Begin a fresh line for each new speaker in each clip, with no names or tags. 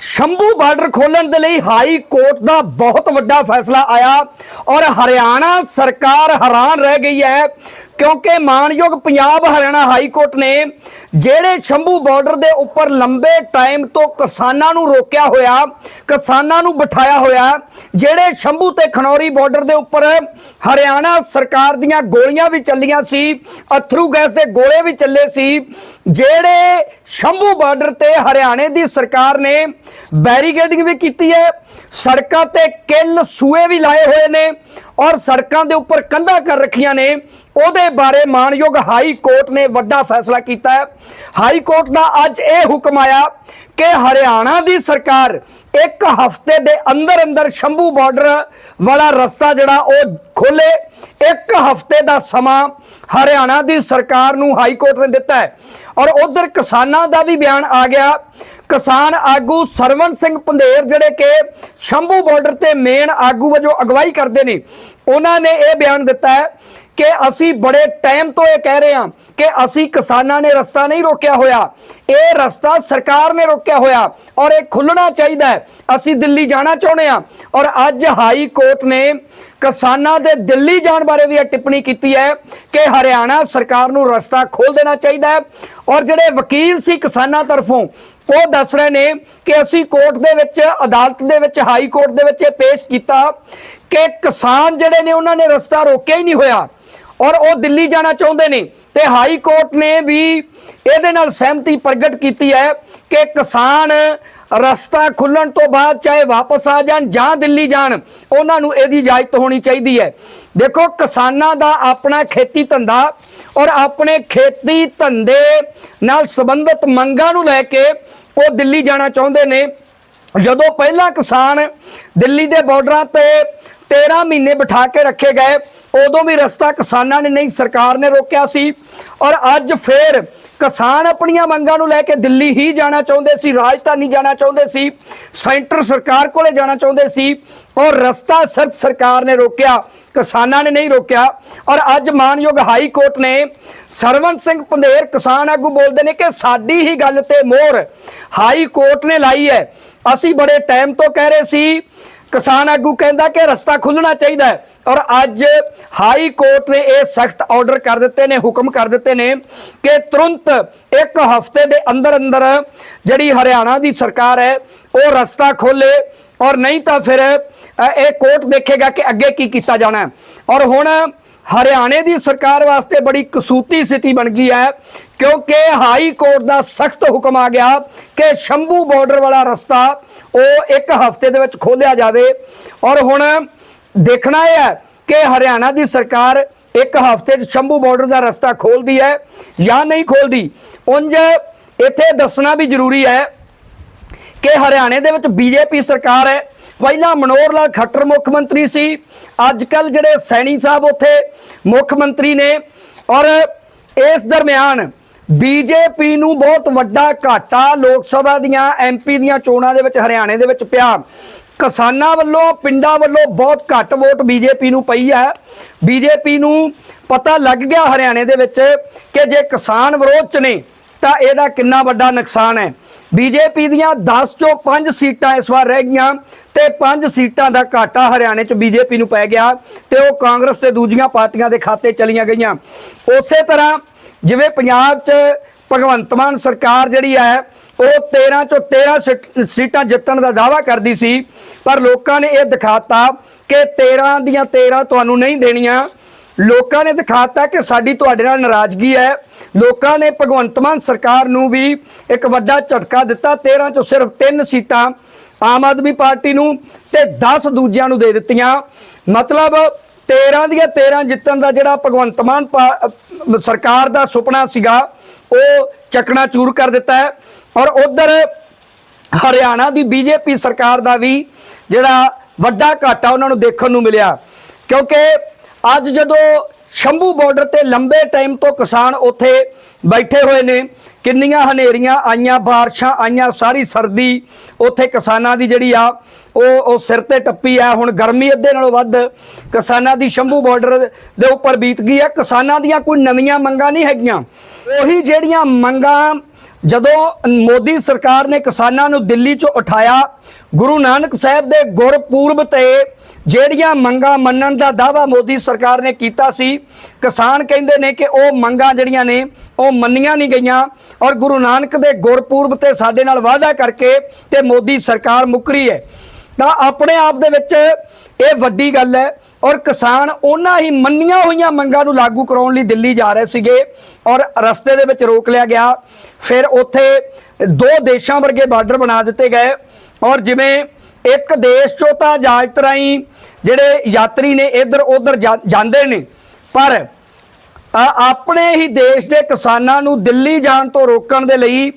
Shambhu border ਖੋਲਣ ਦੇ ਲਈ ਹਾਈ ਕੋਰਟ ਦਾ ਬਹੁਤ ਵੱਡਾ ਫੈਸਲਾ ਆਇਆ ਔਰ ਹਰਿਆਣਾ ਸਰਕਾਰ ਹੈਰਾਨ ਰਹਿ ਗਈ ਹੈ ਕਿਉਂਕਿ ਮਾਨਯੋਗ ਪੰਜਾਬ ਹਰਿਆਣਾ ਹਾਈ ਕੋਰਟ ਨੇ ਜਿਹੜੇ ਸ਼ੰਭੂ ਬਾਰਡਰ ਦੇ ਉੱਪਰ ਲੰਬੇ ਟਾਈਮ ਤੋਂ ਕਿਸਾਨਾਂ ਨੂੰ ਰੋਕਿਆ ਹੋਇਆ, ਕਿਸਾਨਾਂ ਨੂੰ ਬਿਠਾਇਆ ਹੋਇਆ, ਜਿਹੜੇ ਸ਼ੰਭੂ ਤੇ ਖਨੌਰੀ ਬਾਰਡਰ ਦੇ ਉੱਪਰ ਹਰਿਆਣਾ ਸਰਕਾਰ ਦੀਆਂ ਗੋਲੀਆਂ ਵੀ ਚੱਲੀਆਂ ਸੀ, ਅਥਰੂ ਗੈਸ ਦੇ ਗੋਲੇ ਵੀ ਚੱਲੇ ਸੀ, ਜਿਹੜੇ ਸ਼ੰਭੂ ਬਾਰਡਰ ਤੇ ਹਰਿਆਣੇ ਦੀ ਸਰਕਾਰ ਨੇ ਬੈਰੀਕੇਡਿੰਗ ਵੀ ਕੀਤੀ ਹੈ ਸੜਕਾਂ ਤੇ ਕਿੰਨ ਸੂਏ ਵੀ ਲਾਏ ਹੋਏ ਨੇ ਔਰ ਸੜਕਾਂ ਦੇ ਉੱਪਰ ਕੰਧਾਂ ਕਰ ਰੱਖੀਆਂ ਨੇ। ਉਹਦੇ ਬਾਰੇ ਮਾਨਯੋਗ ਹਾਈ ਕੋਰਟ ਨੇ ਵੱਡਾ ਫੈਸਲਾ ਕੀਤਾ ਹੈ। ਹਾਈ ਕੋਰਟ ਦਾ ਅੱਜ ਇਹ ਹੁਕਮ ਆਇਆ ਕਿ ਹਰਿਆਣਾ ਦੀ ਸਰਕਾਰ ਇੱਕ ਹਫ਼ਤੇ ਦੇ ਅੰਦਰ ਅੰਦਰ ਸ਼ੰਭੂ ਬਾਰਡਰ ਵਾਲਾ ਰਸਤਾ ਜਿਹੜਾ ਉਹ ਖੋਲੇ ਇੱਕ ਹਫ਼ਤੇ ਦਾ ਸਮਾਂ ਹਰਿਆਣਾ ਦੀ ਸਰਕਾਰ ਨੂੰ ਹਾਈ ਕੋਰਟ ਨੇ ਦਿੱਤਾ ਹੈ। ਔਰ ਉਧਰ ਕਿਸਾਨਾਂ ਦਾ ਵੀ ਬਿਆਨ ਆ ਗਿਆ। ਕਿਸਾਨ ਆਗੂ ਸਰਵਨ ਸਿੰਘ ਪੰਧੇਰ ਜਿਹੜੇ ਕਿ ਸ਼ੰਭੂ ਬਾਰਡਰ ਤੇ ਮੇਨ ਆਗੂ ਵਜੋਂ ਅਗਵਾਈ ਕਰਦੇ ਨੇ, ਉਹਨਾਂ ਨੇ ਇਹ ਬਿਆਨ ਦਿੱਤਾ ਹੈ ਕਿ ਅਸੀਂ ਬੜੇ ਟਾਈਮ ਤੋਂ ਇਹ ਕਹਿ ਰਹੇ ਹਾਂ ਕਿ ਅਸੀਂ ਕਿਸਾਨਾਂ ਨੇ ਰਸਤਾ ਨਹੀਂ ਰੋਕਿਆ ਹੋਇਆ। ਇਹ ਰਸਤਾ ਸਰਕਾਰ ਨੇ ਰੋਕਿਆ ਹੋਇਆ ਔਰ ਇਹ ਖੁੱਲਣਾ ਚਾਹੀਦਾ ਹੈ। ਅਸੀਂ ਦਿੱਲੀ ਜਾਣਾ ਚਾਹੁੰਦੇ ਹਾਂ ਔਰ ਅੱਜ ਹਾਈ ਕੋਰਟ ਨੇ ਕਿਸਾਨਾਂ ਦੇ ਦਿੱਲੀ ਜਾਣ ਬਾਰੇ ਵੀ ਇਹ ਟਿੱਪਣੀ ਕੀਤੀ ਹੈ ਕਿ ਹਰਿਆਣਾ ਸਰਕਾਰ ਨੂੰ ਰਸਤਾ ਖੋਲ ਦੇਣਾ ਚਾਹੀਦਾ ਹੈ ਔਰ ਜਿਹੜੇ ਵਕੀਲ ਸੀ ਕਿਸਾਨਾਂ ਤਰਫੋਂ, ਉਹ ਦੱਸ ਰਹੇ ਨੇ ਕਿ ਅਸੀਂ ਕੋਰਟ ਦੇ ਵਿੱਚ, ਅਦਾਲਤ ਦੇ ਵਿੱਚ, ਹਾਈ ਕੋਰਟ ਦੇ ਵਿੱਚ ਇਹ ਪੇਸ਼ ਕੀਤਾ ਕਿ ਕਿਸਾਨ ਜਿਹੜੇ ਨੇ ਉਹਨਾਂ ਨੇ ਰਸਤਾ ਰੋਕਿਆ ਹੀ ਨਹੀਂ ਹੋਇਆ। ਔਰ ਉਹ ਦਿੱਲੀ ਜਾਣਾ ਚਾਹੁੰਦੇ ਨੇ ਤੇ ਹਾਈ ਕੋਰਟ ਨੇ ਵੀ ਇਹਦੇ ਨਾਲ ਸਹਿਮਤੀ ਪ੍ਰਗਟ ਕੀਤੀ ਹੈ ਕਿ ਕਿਸਾਨ ਰਸਤਾ ਖੁੱਲਣ ਤੋਂ ਬਾਅਦ ਚਾਹੇ ਵਾਪਸ ਆ ਜਾਣ ਜਾਂ ਦਿੱਲੀ ਜਾਣ, ਉਹਨਾਂ ਨੂੰ ਇਹਦੀ ਇਜਾਜ਼ਤ ਹੋਣੀ ਚਾਹੀਦੀ ਹੈ। ਦੇਖੋ, ਕਿਸਾਨਾਂ ਦਾ ਆਪਣਾ ਖੇਤੀ ਧੰਦਾ ਔਰ ਆਪਣੇ ਖੇਤੀ ਧੰਦੇ ਨਾਲ ਸੰਬੰਧਿਤ ਮੰਗਾਂ ਨੂੰ ਲੈ ਕੇ ਉਹ ਦਿੱਲੀ ਜਾਣਾ ਚਾਹੁੰਦੇ ਨੇ। ਜਦੋਂ ਪਹਿਲਾਂ ਕਿਸਾਨ ਦਿੱਲੀ ਦੇ ਬਾਰਡਰਾਂ ਤੇ 13 ਮਹੀਨੇ ਬਿਠਾ ਕੇ ਰੱਖੇ ਗਏ। ਉਦੋਂ ਵੀ ਰਸਤਾ ਕਿਸਾਨਾਂ ਨੇ ਨਹੀਂ, ਸਰਕਾਰ ਨੇ ਰੋਕਿਆ ਸੀ। ਔਰ ਅੱਜ ਫੇਰ ਕਿਸਾਨ ਆਪਣੀਆਂ ਮੰਗਾਂ ਨੂੰ ਲੈ ਕੇ ਦਿੱਲੀ ਹੀ ਜਾਣਾ ਚਾਹੁੰਦੇ ਸੀ, ਰਾਜਧਾਨੀ ਜਾਣਾ ਚਾਹੁੰਦੇ ਸੀ, ਸੈਂਟਰ ਸਰਕਾਰ ਕੋਲੇ ਜਾਣਾ ਚਾਹੁੰਦੇ ਸੀ। ਔਰ ਰਸਤਾ ਸਿਰਫ ਸਰਕਾਰ ਨੇ ਰੋਕਿਆ, ਕਿਸਾਨਾਂ ਨੇ ਨਹੀਂ ਰੋਕਿਆ। ਔਰ ਅੱਜ ਮਾਨਯੋਗ ਹਾਈ ਕੋਰਟ ਨੇ ਸਰਵਨ ਸਿੰਘ ਪੰਧੇਰ ਕਿਸਾਨ ਆਗੂ ਬੋਲਦੇ ਨੇ ਕਿ ਸਾਡੀ ਹੀ ਗੱਲ ਤੇ ਮੋਹਰ ਹਾਈ ਕੋਰਟ ਨੇ ਲਾਈ ਹੈ। ਅਸੀਂ ਬੜੇ ਟਾਈਮ ਤੋਂ ਕਹਿ ਰਹੇ ਸੀ ਕਿਸਾਨ ਆਗੂ ਕਹਿੰਦਾ ਕਿ ਰਸਤਾ ਖੁੱਲਣਾ ਚਾਹੀਦਾ ਹੈ ਔਰ ਅੱਜ ਹਾਈ ਕੋਰਟ ਨੇ ਇਹ ਸਖਤ ਆਰਡਰ ਕਰ ਦਿੱਤੇ ਨੇ, ਹੁਕਮ ਕਰ ਦਿੱਤੇ ਨੇ ਕਿ ਤੁਰੰਤ ਇੱਕ ਹਫ਼ਤੇ ਦੇ ਅੰਦਰ ਅੰਦਰ ਜਿਹੜੀ ਹਰਿਆਣਾ ਦੀ ਸਰਕਾਰ ਹੈ, ਉਹ ਰਸਤਾ ਖੋਲੇ ਔਰ ਨਹੀਂ ਤਾਂ ਫਿਰ ਇਹ ਕੋਰਟ ਦੇਖੇਗਾ ਕਿ ਅੱਗੇ ਕੀ ਕੀਤਾ ਜਾਣਾ ਔਰ ਹੁਣ ਹਰਿਆਣੇ ਦੀ ਸਰਕਾਰ ਵਾਸਤੇ ਬੜੀ ਕਸੂਤੀ ਸਥਿਤੀ ਬਣ ਗਈ ਹੈ ਕਿਉਂਕਿ ਹਾਈ ਕੋਰਟ ਦਾ ਸਖਤ ਹੁਕਮ ਆ ਗਿਆ ਕਿ ਸ਼ੰਭੂ ਬਾਰਡਰ ਵਾਲਾ ਰਸਤਾ ਉਹ ਇੱਕ ਹਫ਼ਤੇ ਦੇ ਵਿੱਚ ਖੋਲਿਆ ਜਾਵੇ। ਔਰ ਹੁਣ ਦੇਖਣਾ ਇਹ ਹੈ ਕਿ ਹਰਿਆਣਾ ਦੀ ਸਰਕਾਰ ਇੱਕ ਹਫ਼ਤੇ 'ਚ ਸ਼ੰਭੂ ਬਾਰਡਰ ਦਾ ਰਸਤਾ ਖੋਲਦੀ ਹੈ ਜਾਂ ਨਹੀਂ ਖੋਲਦੀ। ਉਂਝ ਇੱਥੇ ਦੱਸਣਾ ਵੀ ਜ਼ਰੂਰੀ ਹੈ ਕਿ ਹਰਿਆਣੇ ਦੇ ਵਿੱਚ ਬੀਜੇਪੀ ਸਰਕਾਰ ਹੈ। ਪਹਿਲਾਂ ਮਨੋਹਰ ਲਾਲ ਖੱਟਰ ਮੁੱਖ ਮੰਤਰੀ ਸੀ। ਅੱਜ ਕੱਲ ਜਿਹੜੇ ਸੈਣੀ ਸਾਹਿਬ ਉੱਥੇ ਮੁੱਖ ਮੰਤਰੀ ਨੇ। ਔਰ ਇਸ ਦਰਮਿਆਨ ਬੀਜੇਪੀ ਨੂੰ ਬਹੁਤ ਵੱਡਾ ਘਾਟਾ ਲੋਕ ਸਭਾ ਦੀਆਂ ਐਮਪੀ ਦੀਆਂ ਚੋਣਾਂ ਦੇ ਵਿੱਚ ਹਰਿਆਣੇ ਦੇ ਵਿੱਚ ਪਿਆ। ਕਿਸਾਨਾਂ ਵੱਲੋਂ, ਪਿੰਡਾਂ ਵੱਲੋਂ ਬਹੁਤ ਘੱਟ ਵੋਟ ਬੀਜੇਪੀ ਨੂੰ ਪਈ ਹੈ। ਬੀਜੇਪੀ ਨੂੰ ਪਤਾ ਲੱਗ ਗਿਆ ਹਰਿਆਣੇ ਦੇ ਵਿੱਚ ਕਿ ਜੇ ਕਿਸਾਨ ਵਿਰੋਧ ਚ ਨੇ, ਤਾਂ ਇਹਦਾ ਕਿੰਨਾ ਵੱਡਾ ਨੁਕਸਾਨ ਹੈ। ਬੀਜੇਪੀ ਦੀਆਂ 10 ਚੋਂ 5 ਸੀਟਾਂ ਇਸ ਵਾਰ ਰਹਿ ਗਈਆਂ ਤੇ 5 ਸੀਟਾਂ ਦਾ ਘਾਟਾ ਹਰਿਆਣੇ 'ਚ ਬੀਜੇਪੀ ਨੂੰ ਪੈ ਗਿਆ ਤੇ ਉਹ ਕਾਂਗਰਸ ਤੇ ਦੂਜੀਆਂ ਪਾਰਟੀਆਂ ਦੇ ਖਾਤੇ ਚਲੀਆਂ ਗਈਆਂ। ਉਸੇ ਤਰ੍ਹਾਂ ਜਿਵੇਂ ਪੰਜਾਬ 'ਚ ਭਗਵੰਤ ਮਾਨ ਸਰਕਾਰ ਜਿਹੜੀ ਹੈ, ਉਹ 13 ਚੋਂ 13 ਸੀਟਾਂ ਜਿੱਤਣ ਦਾ ਦਾਅਵਾ ਕਰਦੀ ਸੀ, ਪਰ ਲੋਕਾਂ ਨੇ ਇਹ ਦਿਖਾਤਾ ਕਿ 13 ਦੀਆਂ 13 ਤੁਹਾਨੂੰ ਨਹੀਂ ਦੇਣੀਆਂ। ਲੋਕਾਂ ਨੇ ਦਿਖਾਤਾ ਕਿ ਸਾਡੀ ਤੁਹਾਡੇ ਨਾਲ ਨਾਰਾਜ਼ਗੀ ਹੈ। ਲੋਕਾਂ ਨੇ ਭਗਵੰਤ ਮਾਨ ਸਰਕਾਰ ਨੂੰ ਵੀ ਇੱਕ ਵੱਡਾ ਝਟਕਾ ਦਿੱਤਾ। 13 ਚੋਂ ਸਿਰਫ 3 ਸੀਟਾਂ ਆਮ ਆਦਮੀ ਪਾਰਟੀ ਨੂੰ ਤੇ 10 ਦੂਜਿਆਂ ਨੂੰ ਦੇ ਦਿੱਤੀਆਂ। ਮਤਲਬ 13 ਦੀਆਂ 13 ਜਿੱਤਣ ਦਾ ਜਿਹੜਾ ਭਗਵੰਤ ਮਾਨ ਪਾ- ਸਰਕਾਰ ਦਾ ਸੁਪਨਾ ਸੀਗਾ, ਉਹ ਚੱਕਣਾ ਚੂਰ ਕਰ ਦਿੱਤਾ ਹੈ। ਔਰ ਉਧਰ ਹਰਿਆਣਾ ਦੀ ਬੀਜੇਪੀ ਸਰਕਾਰ ਦਾ ਵੀ ਜਿਹੜਾ ਵੱਡਾ ਘਾਟਾ ਉਹਨਾਂ ਨੂੰ ਦੇਖਣ ਨੂੰ ਮਿਲਿਆ। ਕਿਉਂਕਿ ਅੱਜ ਜਦੋਂ ਸ਼ੰਭੂ ਬਾਰਡਰ ਤੇ ਲੰਬੇ ਟਾਈਮ ਤੋਂ ਕਿਸਾਨ ਉੱਥੇ ਬੈਠੇ ਹੋਏ ਨੇ। ਕਿੰਨੀਆਂ ਹਨੇਰੀਆਂ ਆਈਆਂ, ਬਾਰਿਸ਼ਾਂ ਆਈਆਂ, ਸਾਰੀ ਸਰਦੀ ਉੱਥੇ ਕਿਸਾਨਾਂ ਦੀ ਜਿਹੜੀ ਆ, ਉਹ ਉਹ ਸਿਰ ਤੇ ਟੱਪੀ ਆ। ਹੁਣ ਗਰਮੀ ਅੱਧੇ ਨਾਲੋਂ ਵੱਧ ਕਿਸਾਨਾਂ ਦੀ ਸ਼ੰਭੂ ਬਾਰਡਰ ਦੇ ਉੱਪਰ ਬੀਤ ਗਈ ਆ। ਕਿਸਾਨਾਂ ਦੀਆਂ ਕੋਈ ਨਵੀਆਂ ਮੰਗਾਂ ਨਹੀਂ ਹੈਗੀਆਂ। ਉਹੀ ਜਿਹੜੀਆਂ ਮੰਗਾਂ ਜਦੋਂ ਮੋਦੀ ਸਰਕਾਰ ਨੇ ਕਿਸਾਨਾਂ ਨੂੰ ਦਿੱਲੀ ਚੋਂ ਉਠਾਇਆ, ਗੁਰੂ ਨਾਨਕ ਸਾਹਿਬ ਦੇ ਗੁਰਪੂਰਬ ਤੇ ਜਿਹੜੀਆਂ ਮੰਗਾਂ ਮੰਨਣ ਦਾ ਦਾਵਾ ਮੋਦੀ ਸਰਕਾਰ ਨੇ ਕੀਤਾ ਸੀ, ਕਿਸਾਨ ਕਹਿੰਦੇ ਨੇ ਕਿ ਉਹ ਮੰਗਾਂ ਜਿਹੜੀਆਂ ਨੇ, ਉਹ ਮੰਨੀਆਂ ਨਹੀਂ ਗਈਆਂ ਔਰ ਗੁਰੂ ਨਾਨਕ ਦੇ ਗੁਰਪੂਰਬ ਤੇ ਸਾਡੇ ਨਾਲ ਵਾਅਦਾ ਕਰਕੇ ਤੇ ਮੋਦੀ ਸਰਕਾਰ ਮੁਕਰੀ ਹੈ। ਤਾਂ ਆਪਣੇ ਆਪ ਦੇ ਵਿੱਚ ਇਹ ਵੱਡੀ ਗੱਲ ਹੈ ਔਰ ਕਿਸਾਨ ਉਹਨਾਂ ਹੀ ਮੰਨੀਆਂ ਹੋਈਆਂ ਮੰਗਾਂ ਨੂੰ ਲਾਗੂ ਕਰਾਉਣ ਲਈ ਦਿੱਲੀ ਜਾ ਰਹੇ ਸੀਗੇ ਔਰ ਰਸਤੇ ਦੇ ਵਿੱਚ ਰੋਕ ਲਿਆ ਗਿਆ। ਫਿਰ ਉੱਥੇ ਦੋ ਦੇਸ਼ਾਂ ਵਰਗੇ ਬਾਰਡਰ ਬਣਾ ਦਿੱਤੇ ਗਏ ਔਰ ਜਿਵੇਂ ਇੱਕ ਦੇਸ਼ ਚੋਂ ਤਾਂ ਜਹਾਜ਼ ਰਾਹੀਂ ਜਿਹੜੇ ਯਾਤਰੀ ਨੇ ਇੱਧਰ ਉੱਧਰ ਜਾ- ਜਾਂਦੇ ਨੇ, ਪਰ ਆਪਣੇ ਹੀ ਦੇਸ਼ ਦੇ ਕਿਸਾਨਾਂ ਨੂੰ ਦਿੱਲੀ ਜਾਣ ਤੋਂ ਰੋਕਣ ਦੇ ਲਈ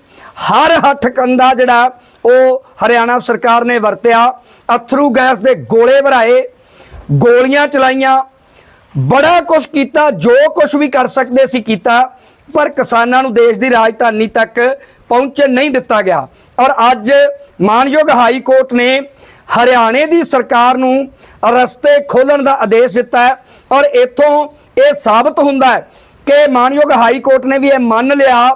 ਹਰ ਹੱਥ ਕੰਦਾ ਜਿਹੜਾ ਉਹ ਹਰਿਆਣਾ ਸਰਕਾਰ ਨੇ ਵਰਤਿਆ। ਅਥਰੂ ਗੈਸ ਦੇ ਗੋਲੇ ਭਰਾਏ। ਗੋਲੀਆਂ ਚਲਾਈਆਂ। ਬੜਾ ਕੁਝ ਕੀਤਾ, ਜੋ ਕੁਝ ਵੀ ਕਰ ਸਕਦੇ ਸੀ ਕੀਤਾ, ਪਰ ਕਿਸਾਨਾਂ ਨੂੰ ਦੇਸ਼ ਦੀ ਰਾਜਧਾਨੀ ਤੱਕ ਪਹੁੰਚਣ ਨਹੀਂ ਦਿੱਤਾ ਗਿਆ। ਔਰ ਅੱਜ ਮਾਨਯੋਗ ਹਾਈ ਕੋਰਟ ਨੇ ਹਰਿਆਣੇ ਦੀ ਸਰਕਾਰ ਨੂੰ ਰਸਤੇ ਖੋਲਣ ਦਾ ਆਦੇਸ਼ ਦਿੱਤਾ ਹੈ। ਔਰ ਇਥੋਂ ਇਹ ਸਾਬਤ ਹੁੰਦਾ ਹੈ ਕਿ ਮਾਨਯੋਗ ਹਾਈ ਕੋਰਟ ਨੇ ਵੀ ਇਹ ਮੰਨ ਲਿਆ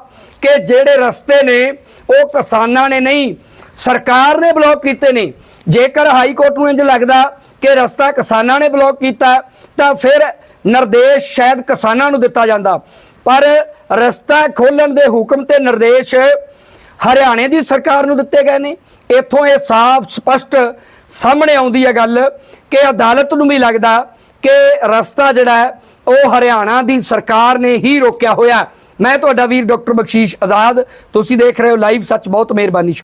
ਕਿ ਜਿਹੜੇ ਰਸਤੇ ਨੇ, ਉਹ ਕਿਸਾਨਾਂ ਨੇ ਨਹੀਂ, ਸਰਕਾਰ ਨੇ ਬਲੌਕ ਕੀਤੇ ਨੇ। ਜੇਕਰ ਹਾਈ ਕੋਰਟ ਨੂੰ ਇੰਜ ਲੱਗਦਾ ਕਿ ਰਸਤਾ ਕਿਸਾਨਾਂ ਨੇ ਬਲੌਕ ਕੀਤਾ, ਤਾਂ ਫਿਰ ਨਿਰਦੇਸ਼ ਸ਼ਾਇਦ ਕਿਸਾਨਾਂ ਨੂੰ ਦਿੱਤਾ ਜਾਂਦਾ। ਪਰ ਰਸਤਾ ਖੋਲਣ ਦੇ ਹੁਕਮ ਤੇ ਨਿਰਦੇਸ਼ ਹਰਿਆਣੇ ਦੀ ਸਰਕਾਰ ਨੂੰ ਦਿੱਤੇ ਗਏ ਨੇ। ਇੱਥੋਂ ਇਹ ਸਾਫ਼, ਸਪਸ਼ਟ ਸਾਹਮਣੇ ਆਉਂਦੀ ਹੈ ਗੱਲ ਕਿ ਅਦਾਲਤ ਨੂੰ ਵੀ ਲੱਗਦਾ ਕਿ ਰਸਤਾ ਜਿਹੜਾ ਉਹ ਹਰਿਆਣਾ ਦੀ ਸਰਕਾਰ ਨੇ ਹੀ ਰੋਕਿਆ ਹੋਇਆ। ਮੈਂ ਤੁਹਾਡਾ ਵੀਰ ਡਾਕਟਰ ਬਖਸ਼ੀਸ਼ ਆਜ਼ਾਦ। ਤੁਸੀਂ ਦੇਖ ਰਹੇ ਹੋ ਲਾਈਵ ਸੱਚ ਬਹੁਤ ਮਿਹਰਬਾਨੀ।